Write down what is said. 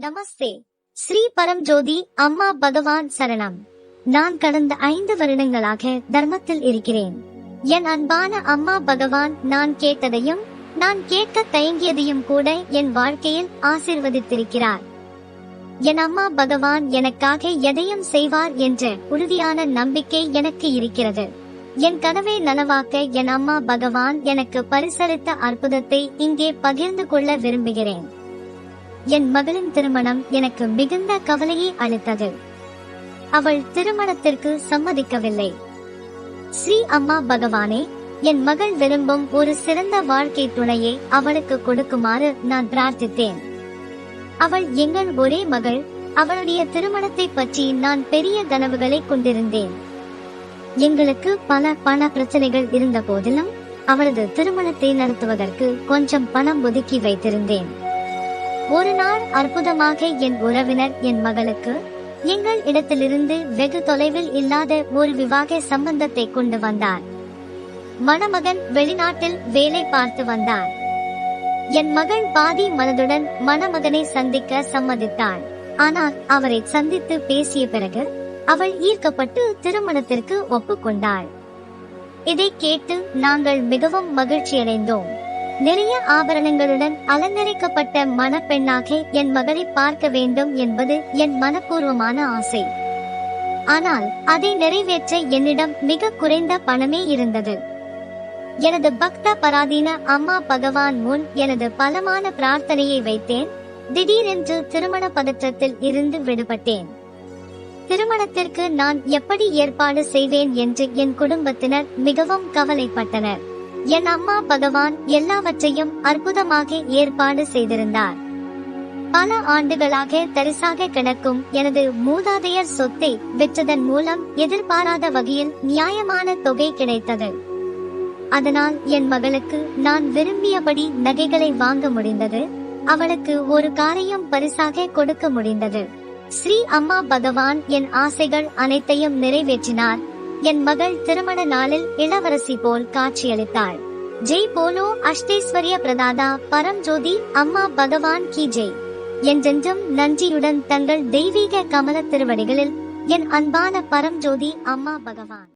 நமஸ்தே. ஸ்ரீ பரம்ஜோதி அம்மா பகவான் சரணம். நான் கடந்த ஐந்து வருடங்களாக தர்மத்தில் இருக்கிறேன். என் அன்பான அம்மா பகவான் நான் கேட்டதையும் நான் கேட்க தயங்கியதையும் கூட என் வாழ்க்கையில் ஆசீர்வதித்திருக்கிறார். என் அம்மா பகவான் எனக்காக எதையும் செய்வார் என்ற உறுதியான நம்பிக்கை எனக்கு இருக்கிறது. என் கனவை நனவாக்க என் அம்மா பகவான் எனக்கு பரிசளித்த அற்புதத்தை இங்கே பகிர்ந்து கொள்ள விரும்புகிறேன். என் மகளின் திருமணம் எனக்கு மிகுந்த கவலையை அளித்தது. அவள் திருமணத்திற்கு சம்மதிக்கவில்லை. ஸ்ரீ அம்மா பகவானே என் மகள் விரும்பும் ஒரு சிறந்த வாழ்க்கை துணையை அவளுக்கு கொடுக்குமாறு நான் பிரார்த்தித்தேன். அவள் எங்கள் ஒரே மகள் அவளுடைய திருமணத்தை பற்றி நான் பெரிய கனவுகளை கொண்டிருந்தேன். எங்களுக்கு பல பண பிரச்சனைகள் இருந்த போதிலும் அவளது திருமணத்தை நடத்துவதற்கு கொஞ்சம் பணம் ஒதுக்கி வைத்திருந்தேன். ஒரு நாள் அற்புதமாக என் உறவினர் என் மகளுக்கு எங்கள் இடத்திலிருந்து வெகு தொலைவில் இல்லாத ஒரு விவாக சம்பந்தத்தை கொண்டு வந்தார். மணமகன் வெளிநாட்டில் வேலை பார்த்து வந்தார் என் மகள் பாதி மனதுடன் மணமகனை சந்திக்க சம்மதித்தாள். ஆனால் அவரை சந்தித்து பேசிய பிறகு அவள் ஈர்க்கப்பட்டு திருமணத்திற்கு ஒப்புக்கொண்டாள். இதை கேட்டு நாங்கள் மிகவும் மகிழ்ச்சியடைந்தோம். நிறைய ஆபரணங்களுடன் அலங்கரிக்கப்பட்ட மணப்பெண்ணாக என் மகளை பார்க்க வேண்டும் என்பது என் மனப்பூர்வமான ஆசை. ஆனால் அதை நிறைவேற்ற என்னிடம் மிக குறைந்த பணமே இருந்தது. எனது பக்த பராதீன அம்மா பகவான் முன் எனது பலமான பிரார்த்தனையை வைத்தேன். திடீரென்று திருமண பதற்றத்தில் இருந்து விடுபட்டேன். திருமணத்திற்கு நான் எப்படி ஏற்பாடு செய்வேன் என்று என் குடும்பத்தினர் மிகவும் கவலைப்பட்டனர். என் அம்மா பகவான் எல்லாவற்றையும் அற்புதமாக ஏற்பாடு செய்திருந்தார். பல ஆண்டுகளாக தரிசாக கிடக்கும் எனது மூதாதையர் சொத்தை விற்றதன் மூலம் எதிர்பாராத வகையில் நியாயமான தொகை கிடைத்தது. அதனால் என் மகளுக்கு நான் விரும்பியபடி நகைகளை வாங்க முடிந்தது. அவளுக்கு ஒரு காரையும் பரிசாக கொடுக்க முடிந்தது. ஸ்ரீ அம்மா பகவான் என் ஆசைகள் அனைத்தையும் நிறைவேற்றினார். என் மகள் திருமண நாளில் இளவரசி போல் காட்சியளித்தாள். ஜெய் போலோ அஷ்டேஸ்வரிய பிரதாதா பரம் ஜோதி அம்மா பகவான் கி ஜெய். என்றென்றும் நன்றியுடன் தங்கள் தெய்வீக கமல திருவடிகளில் என் அன்பான பரம் ஜோதி அம்மா பகவான்.